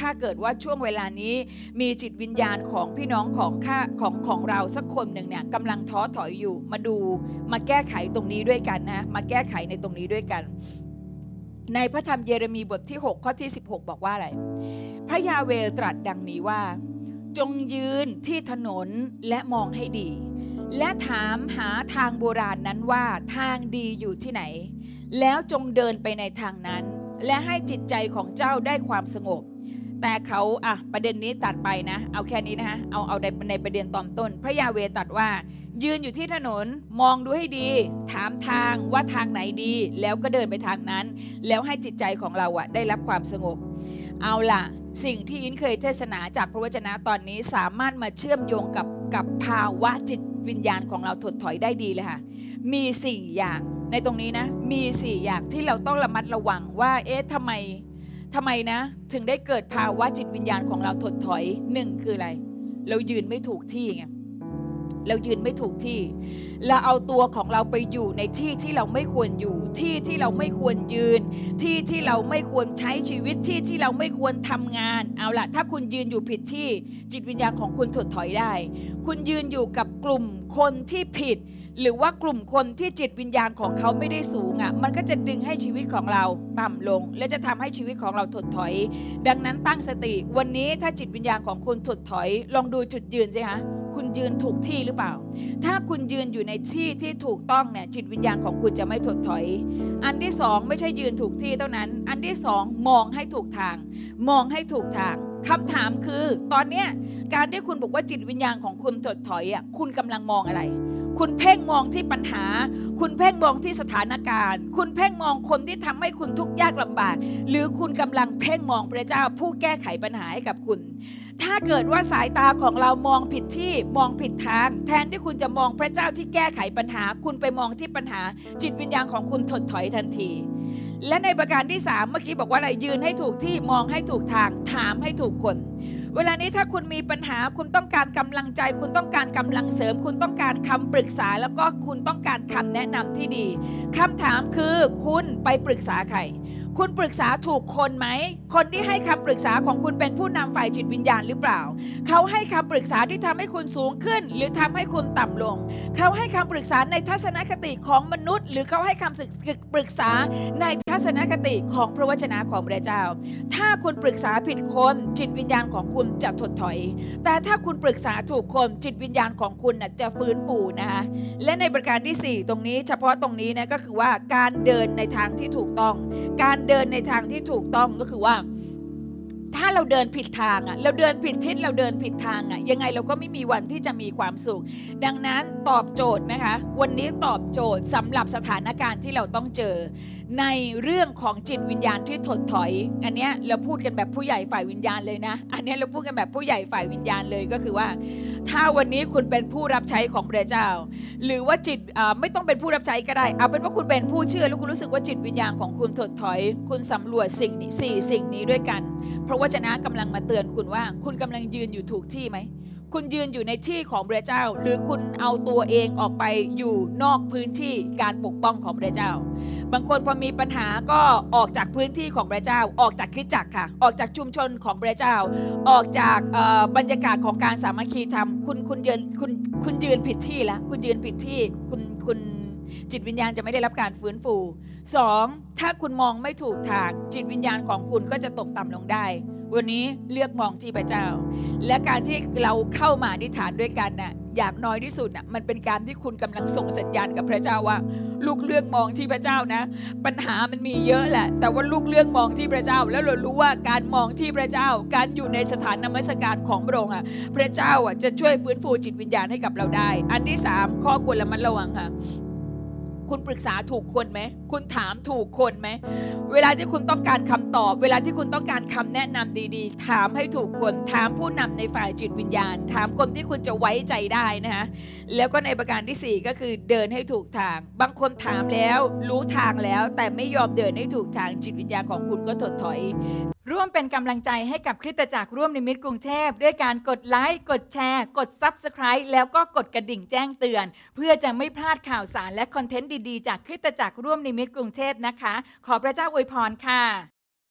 ถ้าเกิดว่าช่วงเวลานี้มีจิตวิญญาณของพี่น้องของข้าของของเราสักคนหนึ่งเนี่ยกำลังท้อถอยอยู่มาดูมาแก้ไขตรงนี้ด้วยกันนะมาแก้ไขในตรงนี้ด้วยกัน ในพระธรรมเยเรมีบทที่ 6 ข้อที่ 16 บอกว่าอะไร พระยาเวตรัสดังนี้ว่า จงยืนที่ถนนและมองให้ดี และถามหาทางโบราณนั้นว่าทางดีอยู่ที่ไหน แล้วจงเดินไปในทางนั้น และให้จิตใจของเจ้าได้ความสงบ แต่เขาอะประเด็นนี้ตัดไปนะ เอาแค่นี้นะคะเอาเอาในประเด็นตอนต้น พระยาเวตัดว่า ยืนอยู่ที่ถนนมองดูให้ดี ถามทางว่าทางไหนดี แล้วก็เดินไปทางนั้น แล้วให้จิตใจของเราอะได้รับความสงบ เอาล่ะ สิ่งที่อินเคยเทศนาจากพระวจนะตอนนี้สามารถมาเชื่อมโยงกับกับภาวะจิตวิญญาณของเราถดถอยได้ดีเลยค่ะ มีสี่อย่างในตรงนี้นะ มีสี่อย่างที่เราต้องระมัดระวังว่า เอ๊ะทำไม ทำไมนะ ถึงได้เกิดภาวะจิตวิญญาณของเราถดถอยหนึ่งคืออะไร เรายืนไม่ถูกที่ไงเรายืนไม่ถูกที่ เราเอาตัวของเราไปอยู่ในที่ที่เราไม่ควรอยู่ ที่ที่เราไม่ควรยืน ที่ที่เราไม่ควรใช้ชีวิต ที่ที่เราไม่ควรทำงาน เอาละถ้าคุณยืนอยู่ผิดที่จิตวิญญาณของคุณถดถอยได้ คุณยืนอยู่กับกลุ่มคนที่ผิด หรือว่ากลุ่มคนที่จิตวิญญาณของเขาไม่ได้สูงอะ มันก็จะดึงให้ชีวิตของเราต่ำลง และจะทำให้ชีวิตของเราถดถอย ดังนั้นตั้งสติ วันนี้ถ้าจิตวิญญาณของคุณถดถอย ลองดูจุดยืนสิคะคุณยืนถูกที่หรือเปล่า ถ้าคุณยืนอยู่ในที่ที่ถูกต้องเนี่ยจิตวิญญาณของคุณจะไม่ถดถอย อันที่สองไม่ใช่ยืนถูกที่เท่านั้น อันที่สองมองให้ถูกทาง มองให้ถูกทางคำถามคือ ตอนเนี้ยการที่คุณบอกว่าจิตวิญญาณของคุณถดถอยอะคุณกำลังมองอะไร คุณเพ่งมองที่ปัญหา คุณเพ่งมองที่สถานการณ์ คุณเพ่งมองคนที่ทำให้คุณทุกข์ยากลำบาก หรือคุณกำลังเพ่งมองพระเจ้าผู้แก้ไขปัญหาให้กับคุณ ถ้าเกิดว่าสายตาของเรามองผิดที่มองผิดทาง แทนที่คุณจะมองพระเจ้าที่แก้ไขปัญหา คุณไปมองที่ปัญหา จิตวิญญาณของคุณถดถอยทันที และในประการที่สามเมื่อกี้บอกว่าอะไรยืนให้ถูกที่มองให้ถูกทางถามให้ถูกคน เวลานี้ถ้าคุณมีปัญหาคุณต้องการกำลังใจ คุณต้องการกำลังเสริม คุณต้องการคำปรึกษา แล้วก็คุณต้องการคำแนะนำที่ดีคำถามคือคุณไปปรึกษาใครคุณปรึกษาถูกคนไหม คนที่ให้คำปรึกษาของคุณเป็นผู้นำฝ่ายจิตวิญญาณหรือเปล่า เขาให้คำปรึกษาที่ทำให้คุณสูงขึ้น หรือทำให้คุณต่ำลง เขาให้คำปรึกษาในทัศนคติของมนุษย์ หรือเขาให้คำปรึกษาในทัศนคติของพระวจนะของพระเจ้า ถ้าคุณปรึกษาผิดคนจิตวิญญาณของคุณจะถดถอย แต่ถ้าคุณปรึกษาถูกคนจิตวิญญาณของคุณน่ะจะฟื้นฟูนะคะและในประการที่ 4 ตรงนี้ เฉพาะตรงนี้นะก็คือว่าการเดินในทางที่ถูกต้อง การเดินในทางที่ถูกต้องก็คือว่าถ้าเราเดินผิดทางอะเราเดินผิดทิศเราเดินผิดทางอะยังไงเราก็ไม่มีวันที่จะมีความสุข ดังนั้นตอบโจทย์นะคะ วันนี้ตอบโจทย์สำหรับสถานการณ์ที่เราต้องเจอ ในเรื่องของจิตวิญญาณที่ถดถอย อันเนี้ยเราพูดกันแบบผู้ใหญ่ฝ่ายวิญญาณเลยนะ อันเนี้ยเราพูดกันแบบผู้ใหญ่ฝ่ายวิญญาณเลยก็คือว่า ถ้าวันนี้คุณเป็นผู้รับใช้ของพระเจ้า หรือว่าจิตไม่ต้องเป็นผู้รับใช้ก็ได้ เอาเป็นว่าคุณเป็นผู้เชื่อแล้วคุณรู้สึกว่าจิตวิญญาณของคุณถดถอย คุณสำรวจสิ่งนี้สี่สิ่งนี้ด้วยกัน เพราะวจนะกำลังมาเตือนคุณว่า คุณกำลังยืนอยู่ถูกที่ไหมคุณยืนอยู่ในที่ของพระเจ้า หรือคุณเอาตัวเองออกไปอยู่นอกพื้นที่การปกป้องของพระเจ้า บางคนพอมีปัญหาก็ออกจากพื้นที่ของพระเจ้า ออกจากคริสตจักรค่ะ ออกจากชุมชนของพระเจ้า ออกจากบรรยากาศของการสามัคคีธรรม คุณคุณยืนคุณคุณยืนผิดที่แล้วคุณยืนผิดที่คุณคุณจิตวิญญาณจะไม่ได้รับการฟื้นฟูสองถ้าคุณมองไม่ถูกทางจิตวิญญาณของคุณก็จะตกต่ำลงได้ วันนี้เลือกมองที่พระเจ้า และการที่เราเข้ามาอธิษฐานด้วยกันน่ะ อย่างน้อยที่สุดน่ะมันเป็นการที่คุณกำลังส่งสัญญาณกับพระเจ้าว่า ลูกเลือกมองที่พระเจ้านะ ปัญหามันมีเยอะแหละ แต่ว่าลูกเลือกมองที่พระเจ้า แล้วเรารู้ว่าการมองที่พระเจ้า การอยู่ในสถานนมัสการของพระองค์อะพระเจ้าอะจะช่วยฟื้นฟูจิตวิญญาณให้กับเราได้ อันที่สามข้อควรระมัดระวังค่ะ คุณปรึกษาถูกคนไหม คุณถามถูกคนไหม เวลาที่คุณต้องการคำตอบ เวลาที่คุณต้องการคำแนะนำดีๆ ถามให้ถูกคน ถามผู้นำในฝ่ายจิตวิญญาณ ถามคนที่คุณจะไว้ใจได้นะคะแล้วก็ในประการที่ 4 ก็คือเดินให้ถูกทาง บางคนถามแล้วรู้ทางแล้ว แต่ไม่ยอมเดินให้ถูกทางจิตวิญญาณของคุณก็ถดถอย ร่วมเป็นกำลังใจให้กับคริสตจักรร่วมนิมิตกรุงเทพ ด้วยการกดไลค์ กดแชร์ กด Subscribe แล้วก็กดกระดิ่งแจ้งเตือน เพื่อจะไม่พลาดข่าวสารและคอนเทนต์ดีๆ จากคริสตจักรร่วมนิมิตกรุงเทพนะคะ ขอพระเจ้าอวยพรค่ะ